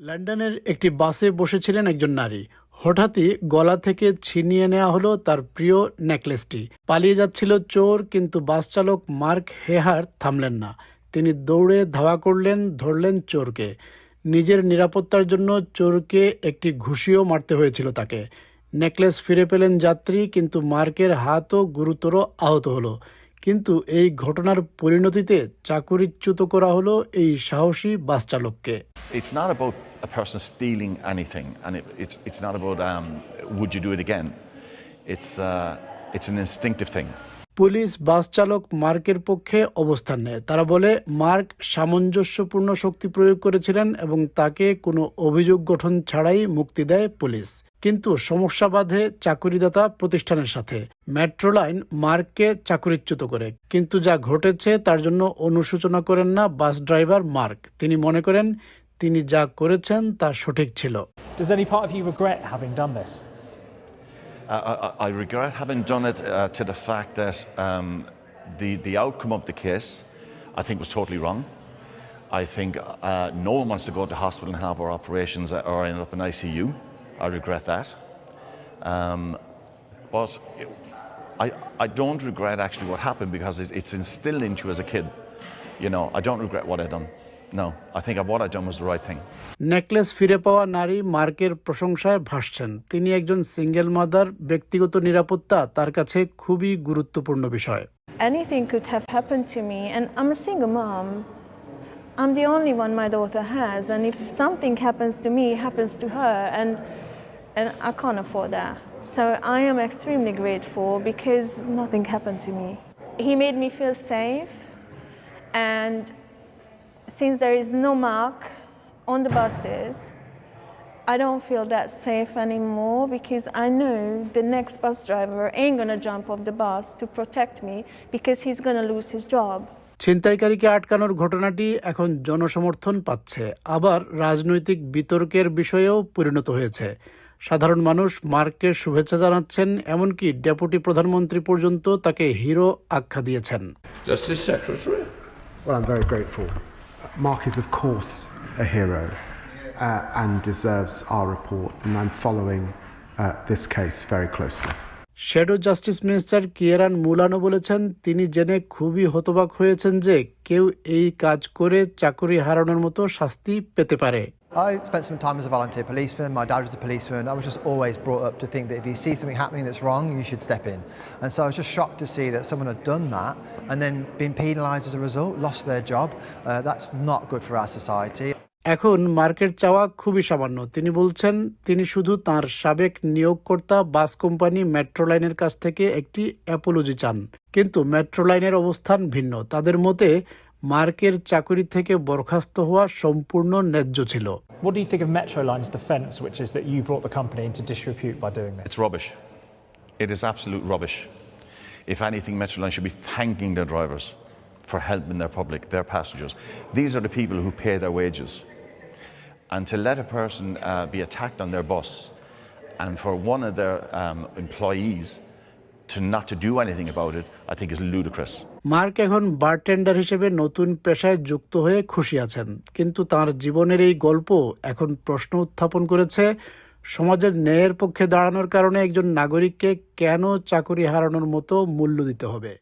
লন্ডনের একটি বাসে বসেছিলেন একজন নারী। হঠাৎই গলা থেকে ছিনিয়ে নেওয়া হলো তার প্রিয় নেকলেসটি। পালিয়ে যাচ্ছিল চোর, কিন্তু বাস চালক মার্ক হেহার থামলেন না। তিনি দৌড়ে ধাওয়া করলেন, ধরলেন চোরকে। নিজের নিরাপত্তার জন্য চোরকে একটি ঘুষিও মারতে হয়েছিল তাকে। নেকলেস ফিরে পেলেন যাত্রী, কিন্তু মার্কের হাতও গুরুতর আহত হলো। কিন্তু এই ঘটনার পরিণতিতে চাকরিচ্যুত করা হলো এই সাহসী বাস চালককে It's not about a person stealing anything, and it, it's, it's not about um, would you do it again. It's, uh, it's an instinctive thing. Police bus চালক মার্কের পক্ষে অবস্থান নেয় তারা বলে মার্ক সামঞ্জস্যপূর্ণ শক্তি প্রয়োগ করেছিলেন এবং তাকে কোনো অভিযোগ গঠন ছাড়াই মুক্তি দেয় পুলিশ কিন্তু সমস্যা বাধে চাকুরিদাতা প্রতিষ্ঠানের সাথে মেট্রো লাইন মার্ককে চাকুরিচ্যুত করে কিন্তু যা ঘটেছে তার জন্য অনুশোচনা করেন না বাস ড্রাইভার মার্ক তিনি মনে করেন তিনি যা করেছেন তা সঠিক ছিল? Uh, I, I- I regret having done it uh, to the fact that um, the, the outcome of the case, I think, was totally wrong. I think uh, no one wants to go to hospital and have our operations or end up in ICU. I regret that. Um, but I, I don't regret actually what happened because it, it's instilled into you as a kid. You know, I don't regret what i done. No, I think what i done was the right thing. Necklace ফিরে পাওয়া নারী মার্কের প্রশংসায় ভাসছেন তিনি একজন single mother ব্যক্তিগত নিরাপত্তা তার কাছে খুবই গুরুত্বপূর্ণ বিষয় anything could have happened to me and i'm a single mom i'm the only one my daughter has and if something happens to me happens to her and and i can't afford that so i am extremely grateful because nothing happened to me he made me feel safe and since there is no mark on the buses I don't feel that safe anymore because I know the next bus driver ain't gonna jump off the bus to protect me because he's gonna lose his job. ছিনতাইকারীকে আটকানোর ঘটনাটি এখন জনসমর্থন পাচ্ছে আবার রাজনৈতিক বিতর্কের বিষয়েও পরিণত হয়েছে সাধারণ মানুষ মার্ককে শুভেচ্ছা জানাচ্ছেন এমনকি ডেপুটি প্রধানমন্ত্রী পর্যন্ত তাকে হিরো আখ্যা দিয়েছেন Justice Secretary. Well, I'm very grateful. Mark is, of course, a hero uh, and deserves our report, and I'm following uh, this case very closely. Shadow justice minister Kieran মুলানো বলেছেন তিনি জেনে খুবই হতবাক হয়েছেন যে কেউ এই কাজ করে চাকরি হারানোর মতো শাস্তি পেতে পারে I spent some time as a volunteer policeman. My dad was a policeman. I was just always brought up to think that if you see something happening that's wrong, you should step in. And so I was just shocked to see that someone had done that and then been penalised as a result, lost their job. Uh, that's not good for our society. এখন market চাওয়া খুবই সামান্য তিনি বলছেন তিনি শুধু তার সাবেক নিয়োগকর্তা বাস কোম্পানি মেট্রো লাইনের কাছ থেকে একটি অ্যাপোলজি চান কিন্তু মেট্রো লাইনের অবস্থান ভিন্ন তাদের মতে মার্কের চাকরি থেকে বরখাস্ত হওয়া সম্পূর্ণ ন্যায্য ছিল What do you think of Metroline's defence, which is that you brought the company into disrepute by doing this? It's rubbish. It is absolute rubbish. If anything, Metroline should be thanking their drivers for helping their public, their passengers. These are the people who pay their wages. And to let a person uh, be attacked on their bus and for one of their um, employees to not to do anything about it, I think is ludicrous. Mark এখন bartender হিসেবে নতুন পেশায় যুক্ত হয়ে খুশি আছেন কিন্তু তার জীবনের এই গল্প এখন প্রশ্ন উত্থাপন করেছে সমাজের ন্যায়ের পক্ষে দাঁড়ানোর কারণে একজন নাগরিককে কেন চাকরি হারানোর মতো মূল্য দিতে হবে